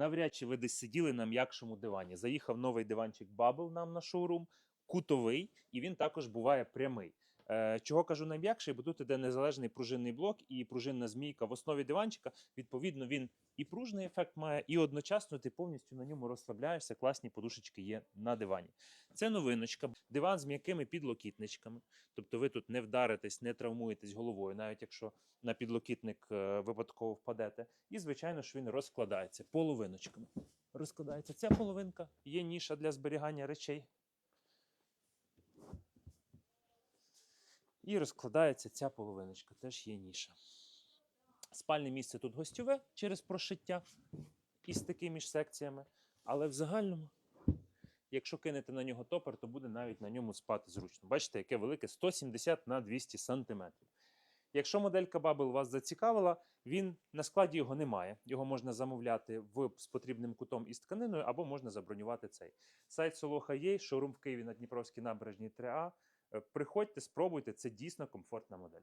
Навряд чи ви десь сиділи на м'якшому дивані. Заїхав новий диванчик Bubble нам на шоурум, кутовий, і він також буває прямий. Е, Чого кажу найм'якший, бо тут іде незалежний пружинний блок і пружинна змійка в основі диванчика. Відповідно, він і пружний ефект має, і одночасно ти повністю на ньому розслабляєшся. Класні подушечки є на дивані. Це новиночка. Диван з м'якими підлокітничками. Тобто ви тут не вдаритесь, не травмуєтесь головою, навіть якщо на підлокітник е, випадково впадете. І, звичайно, що він розкладається половиночками. Розкладається ця половинка, є ніша для зберігання речей. І розкладається ця половиночка, теж є ніша. Спальне місце тут гостьове через прошиття і стики між секціями. Але в загальному, якщо кинете на нього топер, то буде навіть на ньому спати зручно. Бачите, яке велике 170 на 200 сантиметрів. Якщо моделька Bubble вас зацікавила, він на складі його немає. Його можна замовляти в, з потрібним кутом із тканиною, або можна забронювати цей. Сайт Солоха є, шоурум в Києві на Дніпровській набережній 3А. Е, Приходьте, спробуйте, це дійсно комфортна модель.